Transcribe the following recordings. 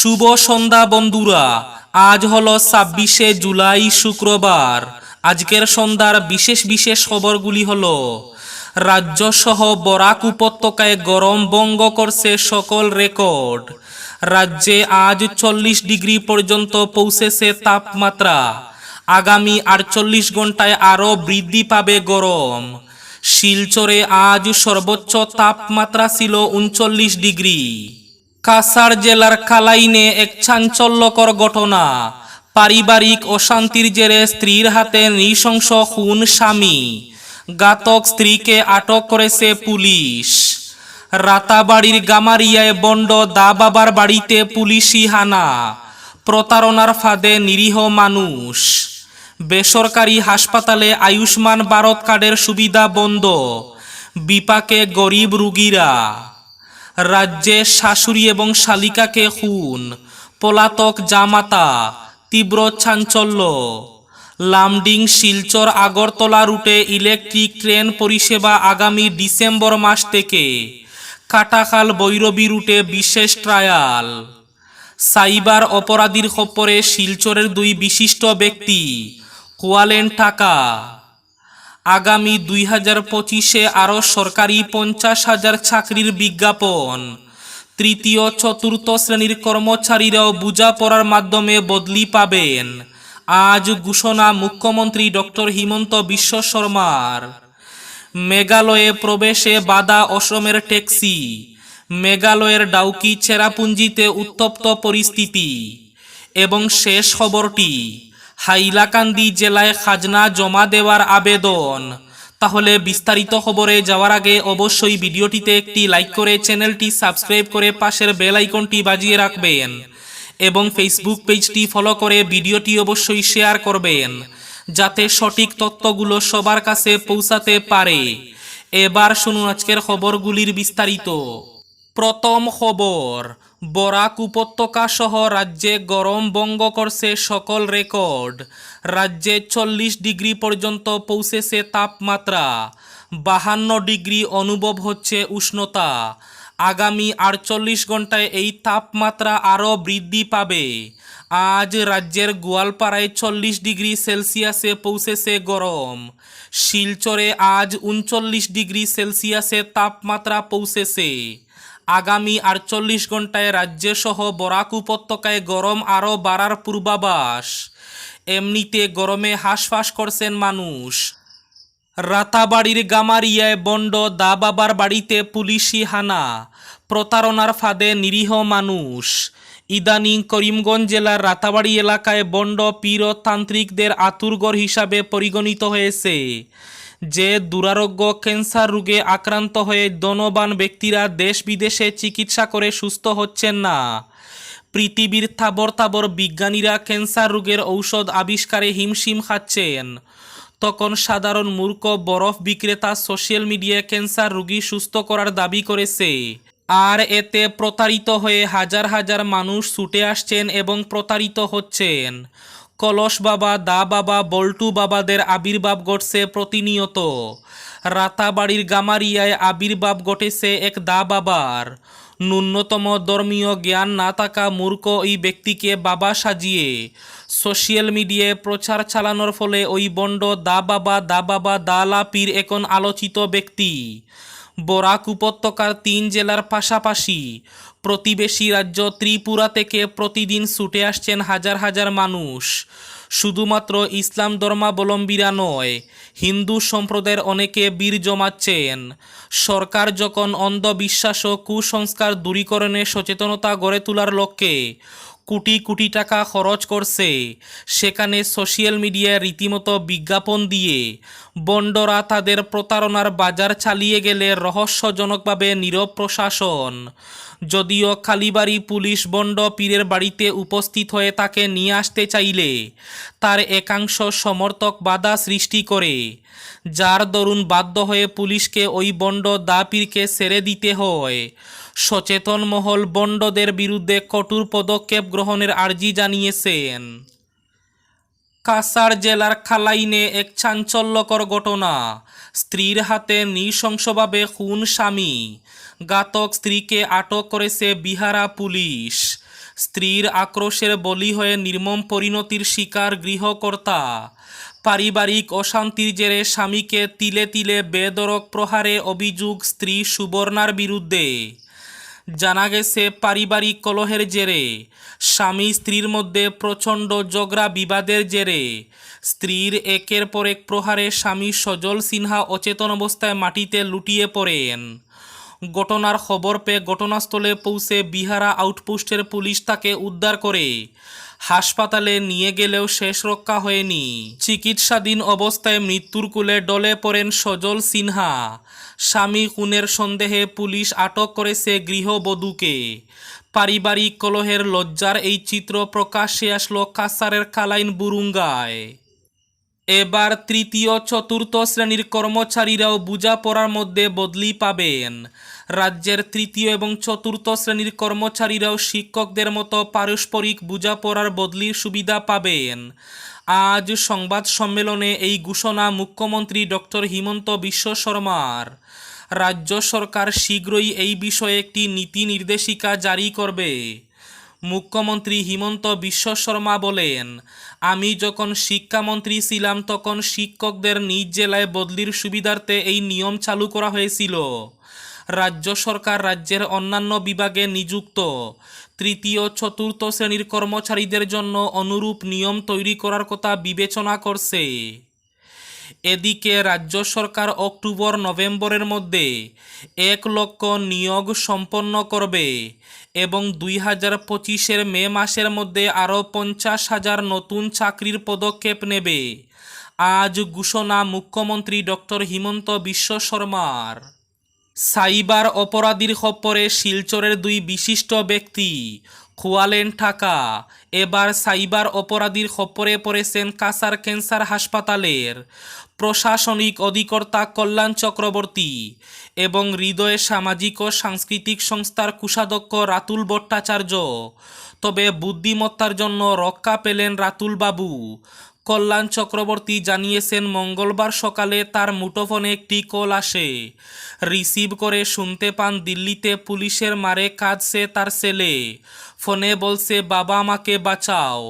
শুভ সন্ধ্যা বন্ধুরা। আজ হলো ছাব্বিশে জুলাই শুক্রবার। আজকের সন্ধ্যার বিশেষ বিশেষ খবরগুলি হল রাজ্য সহ বরাক উপত্যকায় গরম বঙ্গ করছে সকল রেকর্ড। রাজ্যে আজ চল্লিশ ডিগ্রি পর্যন্ত পৌঁছেছে তাপমাত্রা। আগামী আটচল্লিশ ঘন্টায় আরও বৃদ্ধি পাবে গরম। শিলচরে আজ সর্বোচ্চ তাপমাত্রা ছিল উনচল্লিশ ডিগ্রি। কাসার জেলার কালাইনে এক চাঞ্চল্যকর ঘটনা। পারিবারিক অশান্তির জেরে স্ত্রীর হাতে নৃশংস খুন স্বামী। ঘাতক স্ত্রীকে আটক করেছে পুলিশ। রাতাবাড়ির গামারিয়ায় বন্ড দা বাবার বাড়িতে পুলিশি হানা। প্রতারণার ফাঁদে নিরীহ মানুষ। বেসরকারি হাসপাতালে আয়ুষ্মান ভারত কার্ডের সুবিধা বন্ধ। বিপাকে গরিব রুগীরা। রাজ্যে শাশুড়ি এবং শালিকাকে খুন, পলাতক জামাতা, তীব্র চাঞ্চল্য। লামডিং শিলচর আগরতলা রুটে ইলেকট্রিক ট্রেন পরিষেবা আগামী ডিসেম্বর মাস থেকে কাটাখাল বৈরবী রুটে বিশেষ ট্রায়াল। সাইবার অপরাধীর খপ্পরে শিলচরের দুই বিশিষ্ট ব্যক্তি, কোয়ালেন টাকা। আগামী দুই হাজার পঁচিশে আরও সরকারি পঞ্চাশ হাজার চাকরির বিজ্ঞাপন। তৃতীয়, চতুর্থ শ্রেণির কর্মচারীরাও বোঝাপড়ার মাধ্যমে বদলি পাবেন। আজ ঘোষণা মুখ্যমন্ত্রী ডক্টর হিমন্ত বিশ্ব শর্মার। মেঘালয়ে প্রবেশে বাধা অসমের ট্যাক্সি। মেঘালয়ের ডাউকি চেরাপুঞ্জিতে উত্তপ্ত পরিস্থিতি। এবং শেষ খবরটি হাইলাকান্দি জেলায় খাজনা জমা দেওয়ার আবেদন। তাহলে বিস্তারিত খবরে যাওয়ার আগে অবশ্যই ভিডিওটিতে একটি লাইক করে চ্যানেলটি সাবস্ক্রাইব করে পাশের বেল আইকনটি বাজিয়ে রাখবেন এবং ফেসবুক পেজটি ফলো করে ভিডিওটি অবশ্যই শেয়ার করবেন, যাতে সঠিক তথ্যগুলো সবার কাছে পৌঁছাতে পারে। এবার শুনুন আজকের খবরগুলির বিস্তারিত। প্রথম খবর বরাক উপত্যকা সহ রাজ্যে গরম বঙ্গ করছে সকল রেকর্ড। রাজ্যে চল্লিশ ডিগ্রি পর্যন্ত পৌঁছেছে তাপমাত্রা। বাহান্ন ডিগ্রি অনুভব হচ্ছে উষ্ণতা। আগামী আটচল্লিশ ঘন্টায় এই তাপমাত্রা আরও বৃদ্ধি পাবে। আজ রাজ্যের গোয়ালপাড়ায় চল্লিশ ডিগ্রি সেলসিয়াসে পৌঁছেছে গরম। শিলচরে আজ উনচল্লিশ ডিগ্রি সেলসিয়াসে তাপমাত্রা পৌঁছেছে। আগামী আটচল্লিশ ঘন্টায় রাজ্যসহ বরাক উপত্যকায় গরম আরও বাড়ার পূর্বাভাস। এমনিতে গরমে হাঁসফাঁস করছেন মানুষ। রাতাবাড়ির গামারিয়ায় বন্ড, দা বাবার বাড়িতে পুলিশি হানা। প্রতারণার ফাঁদে নিরীহ মানুষ। ইদানিং করিমগঞ্জ জেলার রাতাবাড়ি এলাকায় বন্ড পীর তান্ত্রিকদের আতুরগড় হিসাবে পরিগণিত হয়েছে। যে দুরারোগ্য ক্যান্সার রোগে আক্রান্ত হয়ে ধনবান ব্যক্তিরা দেশ বিদেশে চিকিৎসা করে সুস্থ হচ্ছেন না। পৃথিবীর থাবর তাবর বিজ্ঞানীরা ক্যান্সার রোগের ঔষধ আবিষ্কারে হিমশিম খাচ্ছেন। তখন সাধারণ মূর্খ, বরফ বিক্রেতা সোশ্যাল মিডিয়ায় ক্যান্সার রোগী সুস্থ করার দাবি করেছে। আর এতে প্রতারিত হয়ে হাজার হাজার মানুষ ছুটে আসছেন এবং প্রতারিত হচ্ছেন। কলস বাবা, দা বাবা, বল্টু বাবাদের আবির্ভাব ঘটছে প্রতিনিয়ত। রাতাবাড়ির গামারিয়ায় আবির্ভাব ঘটেছে এক দা বাবার। ন্যূনতম ধর্মীয় জ্ঞান না থাকা মূর্খ ওই ব্যক্তিকে বাবা সাজিয়ে সোশ্যাল মিডিয়ায় প্রচার চালানোর ফলে ওই বন্ড দা বাবা দা বাবা দালা পীর এখন আলোচিত ব্যক্তি। বরাক উপত্যকার তিন জেলার পাশাপাশি প্রতিবেশী রাজ্য ত্রিপুরা থেকে প্রতিদিন ছুটে আসছেন হাজার হাজার মানুষ। শুধুমাত্র ইসলাম ধর্মাবলম্বীরা নয়, হিন্দু সম্প্রদায়ের অনেকে বীর জমাচ্ছেন। সরকার যখন অন্ধবিশ্বাস ও কুসংস্কার দূরীকরণে সচেতনতা গড়ে তোলার লক্ষ্যে কোটি কোটি টাকা খরচ করছে, সেখানে সোশ্যাল মিডিয়ায় রীতিমতো বিজ্ঞাপন দিয়ে বন্ডরা তাদের প্রতারণার বাজার চালিয়ে গেলে রহস্যজনকভাবে নীরব প্রশাসন যদিও কালীবাড়ি পুলিশ বন্ড পীরের বাড়িতে উপস্থিত হয়ে তাকে নিয়ে আসতে চাইলে, তার একাংশ সমর্থক বাধা সৃষ্টি করে। যার দরুন বাধ্য হয়ে পুলিশকে ওই বন্ড দা পীরকে ছেড়ে দিতে হয়। সচেতন মহল বন্ডদের বিরুদ্ধে কঠোর পদক্ষেপ গ্রহণের আর্জি জানিয়েছেন। কাসার জেলার খালাইনে এক চাঞ্চল্যকর ঘটনা। স্ত্রীর হাতে নৃশংসভাবে খুন স্বামী। ঘাতক স্ত্রীকে আটক করেছে বিহারা পুলিশ। স্ত্রীর আক্রোশের বলি হয়ে নির্মম পরিণতির শিকার গৃহকর্তা। পারিবারিক অশান্তির জেরে স্বামীকে তিলে তিলে বেদরক প্রহারে অভিযোগ স্ত্রী সুবর্ণার বিরুদ্ধে। জানা গেছে, পারিবারিক কলহের জেরে স্বামী স্ত্রীর মধ্যে প্রচণ্ড ঝগড়া বিবাদের জেরে স্ত্রীর একের পর এক প্রহারে স্বামী সজল সিনহা অচেতন অবস্থায় মাটিতে লুটিয়ে পড়েন। ঘটনার খবর পেয়ে ঘটনাস্থলে পৌঁছে বিহারা আউটপোস্টের পুলিশ তাকে উদ্ধার করে। হাসপাতালে নিয়ে গেলেও শেষ রক্ষা হয়নি। চিকিৎসাধীন অবস্থায় মৃত্যুর কুলে ডলে পড়েন সজল সিনহা। স্বামী খুনের সন্দেহে পুলিশ আটক করেছে গৃহবধূকে। পারিবারিক কলহের লজ্জার এই চিত্র প্রকাশ্যে আসলো কাসারের কালাইন বুরুঙ্গায়। এবার তৃতীয়, চতুর্থ শ্রেণির কর্মচারীরাও বোঝাপড়ার মধ্যে বদলি পাবেন। রাজ্যের তৃতীয় এবং চতুর্থ শ্রেণির কর্মচারীরাও শিক্ষকদের মতো পারস্পরিক বোঝাপড়ার বদলির সুবিধা পাবেন। আজ সংবাদ সম্মেলনে এই ঘোষণা মুখ্যমন্ত্রী ডক্টর হিমন্ত বিশ্ব শর্মার। রাজ্য সরকার শীঘ্রই এই বিষয়ে একটি নীতি নির্দেশিকা জারি করবে। মুখ্যমন্ত্রী হিমন্ত বিশ্ব শর্মা বলেন, আমি যখন শিক্ষামন্ত্রী ছিলাম তখন শিক্ষকদের নিজ জেলায় বদলির সুবিধার্থে এই নিয়ম চালু করা হয়েছিল। রাজ্য সরকার রাজ্যের অন্যান্য বিভাগে নিযুক্ত। তৃতীয়, চতুর্থ শ্রেণির কর্মচারীদের জন্য অনুরূপ নিয়ম তৈরি করার কথা বিবেচনা করছে। এদিকে রাজ্য সরকার অক্টোবর, নভেম্বরের মধ্যে এক লক্ষ নিয়োগ সম্পন্ন করবে এবং দুই হাজার পঁচিশের মে মাসের মধ্যে আরও পঞ্চাশ হাজার নতুন চাকরির পদক্ষেপ নেবে। আজ ঘোষণা মুখ্যমন্ত্রী ডক্টর হিমন্ত বিশ্ব শর্মার। সাইবার অপরাধীর খপ্পরে শিলচরের দুই বিশিষ্ট ব্যক্তি খোয়ালেন টাকা এবার সাইবার অপরাধীর খপরে পড়েছেন কাসার ক্যান্সার হাসপাতালের প্রশাসনিক অধিকর্তা কল্যাণ চক্রবর্তী এবং হৃদয়ে সামাজিক ও সাংস্কৃতিক সংস্থার কোষাধ্যক্ষ রাতুল ভট্টাচার্য। তবে বুদ্ধিমত্তার জন্য রক্ষা পেলেন রাতুল বাবু। কল্যাণ চক্রবর্তী জানিয়েছেন, মঙ্গলবার সকালে তার মুঠোফোনে একটি কল আসে। রিসিভ করে শুনতে পান, দিল্লিতে পুলিশের মারে কাঁদছে তার ছেলে। ফোনে বলছে, বাবা আমাকে বাঁচাও।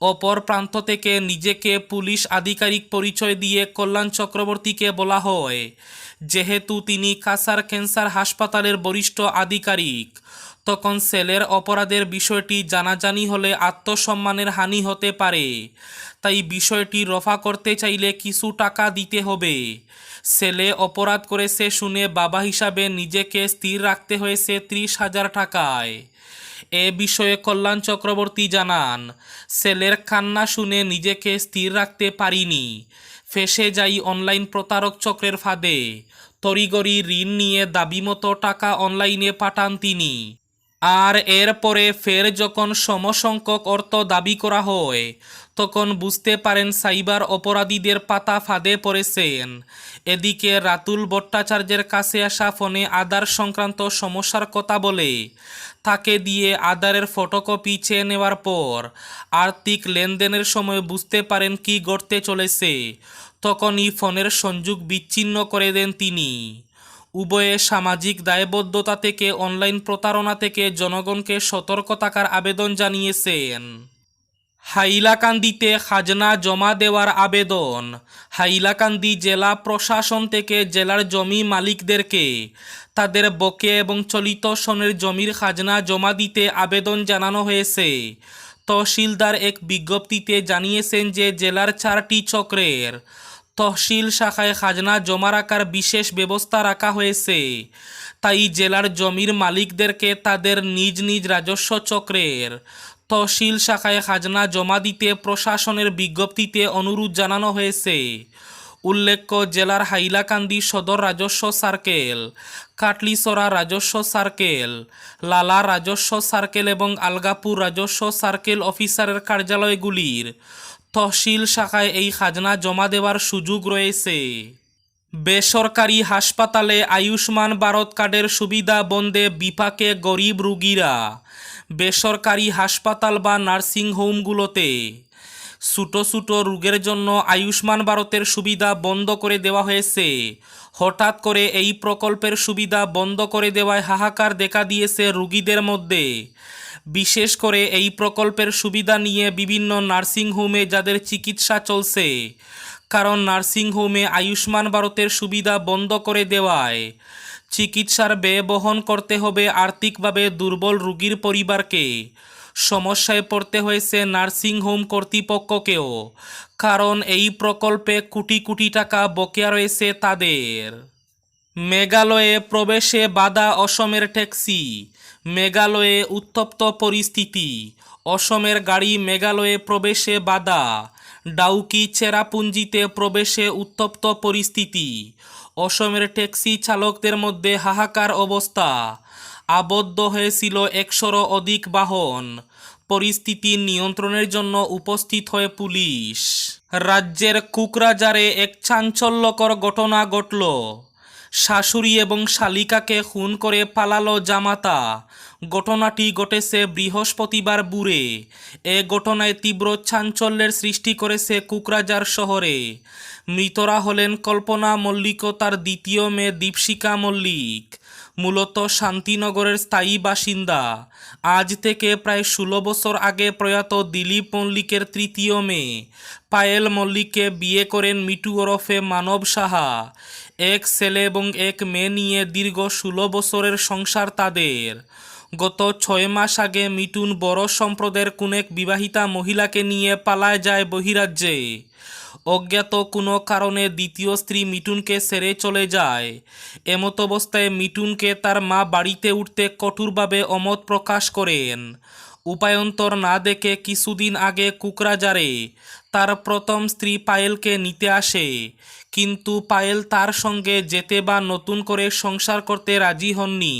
অপর প্রান্ত থেকে নিজেকে পুলিশ আধিকারিক পরিচয় দিয়ে কল্যাণ চক্রবর্তীকে বলা হয়, যেহেতু তিনি কাসার ক্যান্সার হাসপাতালের বরিষ্ঠ আধিকারিক। তখন সেলের অপরাধের বিষয়টি জানাজানি হলে আত্মসম্মানের হানি হতে পারে। তাই বিষয়টি রফা করতে চাইলে কিছু টাকা দিতে হবে। ছেলে অপরাধ করেছে শুনে বাবা হিসাবে নিজেকে স্থির রাখতে হয়েছে ত্রিশ হাজার টাকায়। এ বিষয়ে কল্যাণ চক্রবর্তী জানান ছেলের কান্না শুনে নিজেকে স্থির রাখতে পারিনি। ফেসে যাই অনলাইন প্রতারক চক্রের ফাঁদে। তড়িগড়ি ঋণ নিয়ে দাবিমতো টাকা অনলাইনে পাঠান তিনি। আর এরপরে ফের যখন সমসংখ্যক অর্থ দাবি করা হয়, তখন বুঝতে পারেন সাইবার অপরাধীদের পাতা ফাঁদে পড়েছেন। এদিকে রাতুল ভট্টাচার্যের কাছে আসা ফোনে আধার সংক্রান্ত সমস্যার কথা বলে, তাকে দিয়ে আধারের ফটোকপি চেয়ে নেওয়ার পর আর্থিক লেনদেনের সময় বুঝতে পারেন কি ঘটতে চলেছে। তখনই ফোনের সংযোগ বিচ্ছিন্ন করে দেন তিনি। উভয়ে সামাজিক দায়বদ্ধতা থেকে, অনলাইন প্রতারণা থেকে জনগণকে সতর্ক থাকার আবেদন জানিয়েছেন। হাইলাকান্দিতে খাজনা জমা দেওয়ার আবেদন। হাইলাকান্দি জেলা প্রশাসন থেকে জেলার জমি মালিকদেরকে তাদের বকে এবং চলিত সনের জমির খাজনা জমা দিতে আবেদন জানানো হয়েছে। তহসিলদার এক বিজ্ঞপ্তিতে জানিয়েছেন যে জেলার চারটি চক্রের তহসিল শাখায় খাজনা জমা রাখার বিশেষ ব্যবস্থা রাখা হয়েছে। তাই জেলার জমির মালিকদেরকে তাদের নিজ নিজ রাজস্ব চক্রের তহসিল শাখায় খাজনা জমা দিতে প্রশাসনের বিজ্ঞপ্তিতে অনুরোধ জানানো হয়েছে। উল্লেখ্য, জেলার হাইলাকান্দি সদর রাজস্ব সার্কেল কাটলিসরা রাজস্ব সার্কেল, লালা রাজস্ব সার্কেল এবং আলগাপুর রাজস্ব সার্কেল অফিসারের কার্যালয়গুলির তহসিল শাখায় এই খাজনা জমা দেওয়ার সুযোগ রয়েছে। বেসরকারি হাসপাতালে আয়ুষ্মান ভারত কার্ডের সুবিধা বন্ধে বিপাকে গরিব রুগীরা, বেসরকারি হাসপাতাল বা নার্সিং হোমগুলোতে। ছোটো ছোটো রোগের জন্য আয়ুষ্মান ভারতের সুবিধা বন্ধ করে দেওয়া হয়েছে। হঠাৎ করে এই প্রকল্পের সুবিধা বন্ধ করে দেওয়ায় হাহাকার দেখা দিয়েছে রুগীদের মধ্যে। বিশেষ করে এই প্রকল্পের সুবিধা নিয়ে বিভিন্ন নার্সিংহোমে যাদের চিকিৎসা চলছে। কারণ নার্সিংহোমে আয়ুষ্মান ভারতের সুবিধা বন্ধ করে দেওয়ায়। চিকিৎসার ব্যয় বহন করতে হবে আর্থিকভাবে দুর্বল রোগীর পরিবারকে। সমস্যায় পড়তে হয়েছে নার্সিংহোম কর্তৃপক্ষকেও। কারণ এই প্রকল্পে কোটি কোটি টাকা বকেয়া রয়েছে তাদের। মেঘালয়ে প্রবেশে বাধা অসমের ট্যাক্সি। মেঘালয়ে উত্তপ্ত পরিস্থিতি। অসমের গাড়ি মেঘালয়ে প্রবেশে বাধা। ডাউকি চেরাপুঞ্জিতে প্রবেশে উত্তপ্ত পরিস্থিতি। অসমের ট্যাক্সি চালকদের মধ্যে হাহাকার অবস্থা। আবদ্ধ হয়েছিল একশোরও অধিক বাহন। পরিস্থিতি নিয়ন্ত্রণের জন্য উপস্থিত হয়ে পুলিশ। রাজ্যের কুকরাজারে এক চাঞ্চল্যকর ঘটনা ঘটল। শাশুড়ি এবং শালিকাকে খুন করে পালালো জামাতা। ঘটনাটি ঘটেছে বৃহস্পতিবার বুড়ে। এ ঘটনায় তীব্র চাঞ্চল্যের সৃষ্টি করেছে কুকরাজার শহরে। মৃতরা হলেন কল্পনা মল্লিক ও তার দ্বিতীয় মেয়ে দীপশিকা মল্লিক। মূলত শান্তিনগরের স্থায়ী বাসিন্দা। আজ থেকে প্রায় ষোলো বছর আগে প্রয়াত দিলীপ মল্লিকের তৃতীয় মেয়ে। পায়েল মল্লিককে বিয়ে করেন মিটু ওরফে মানব সাহা। এক ছেলে এবং এক মেয়ে নিয়ে দীর্ঘ ষোলো বছরের সংসার তাদের। গত ছয় মাস আগে মিটুন বড় সম্প্রদায়ের কোন এক বিবাহিতা মহিলাকে নিয়ে পালায় যায় বহিরাজ্যে। অজ্ঞাত কোনো কারণে দ্বিতীয় স্ত্রী মিটুনকে সেরে চলে যায়। এমত অবস্থায় মিটুনকে তার মা বাড়িতে উঠতে কঠোরভাবে অমত প্রকাশ করেন। উপায়ন্তর না দেখে কিছুদিন আগে কুকরাজারে তার প্রথম স্ত্রী পায়েলকে নিতে আসে। কিন্তু পায়েল তার সঙ্গে যেতে বা নতুন করে সংসার করতে রাজি হননি।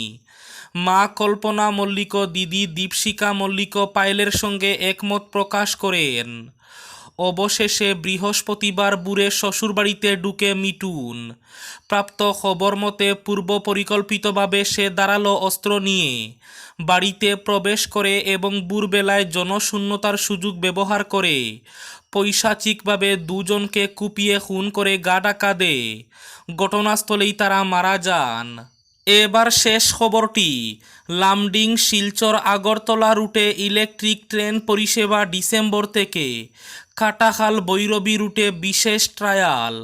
মা কল্পনা মল্লিক, দিদি দীপশিকা মল্লিক পায়েলের সঙ্গে একমত প্রকাশ করেন। অবশেষে বৃহস্পতিবার বুড়ে শ্বশুরবাড়িতে ঢুকে মিটুন। প্রাপ্ত খবর মতে পূর্ব পরিকল্পিতভাবে সে দাঁড়াল অস্ত্র নিয়ে বাড়িতে প্রবেশ করে এবং বুরবেলায় জনশূন্যতার সুযোগ ব্যবহার করে পৈশাচিকভাবে দুজনকে কুপিয়ে খুন করে গা ডাকা দেয় ঘটনাস্থলেই তারা মারা যান। এবার শেষ খবরটি, লামডিং, শিলচর, আগরতলা রুটে ইলেকট্রিক ট্রেন পরিষেবা ডিসেম্বর থেকে, কাটাখাল বৈরবী রুটে বিশেষ ট্রায়াল।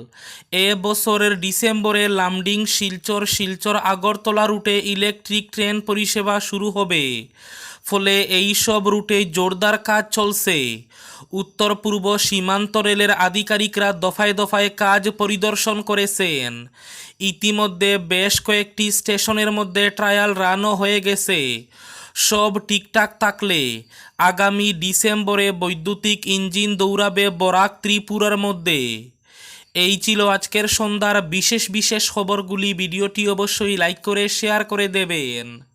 এ বছরের ডিসেম্বরে লামডিং, শিলচর শিলচর, আগরতলা রুটে ইলেকট্রিক ট্রেন পরিষেবা শুরু হবে। ফলে এই সব রুটে জোরদার কাজ চলছে। উত্তর পূর্ব সীমান্ত রেলের আধিকারিকরা দফায় দফায় কাজ পরিদর্শন করেছেন। ইতিমধ্যে বেশ কয়েকটি স্টেশনের মধ্যে ট্রায়াল রানও হয়ে গেছে। সব ঠিকঠাক থাকলে আগামী ডিসেম্বরে বৈদ্যুতিক ইঞ্জিন দৌড়াবে বরাক ত্রিপুরার মধ্যে। এই ছিল আজকের সন্ধ্যার বিশেষ বিশেষ খবরগুলি। ভিডিওটি অবশ্যই লাইক করে, শেয়ার করে দেবেন।